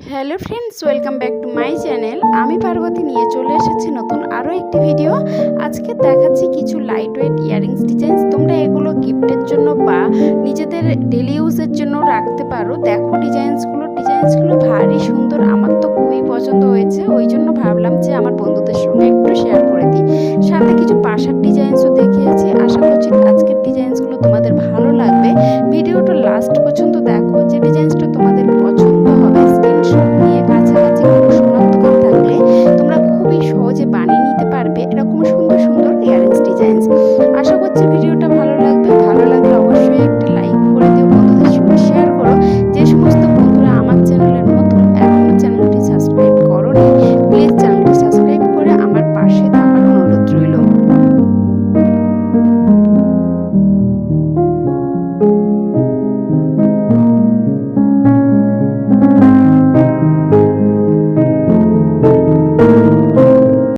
Hello friends, welcome back to my channel. আমি পার্বতী নিয়ে চলে এসেছি নতুন আরও একটি ভিডিও। আজকে দেখাচ্ছি কিছু লাইট ওয়েট ইয়ারিংস ডিজাইনস তোমরা এগুলো গিফটের জন্য বা নিজেদের ডেলি ইউজের জন্য রাখতে পারো। দেখো ডিজাইনসগুলো ডিজাইনসগুলো ভারী সুন্দর। আমার তো খুবই পছন্দ হয়েছে। ওই জন্য ভাবলাম যে আমার বন্ধুদের সঙ্গে একটু শেয়ার করে দিই। সাথে কিছু পাশার ডিজাইন আজকের ভিডিওটা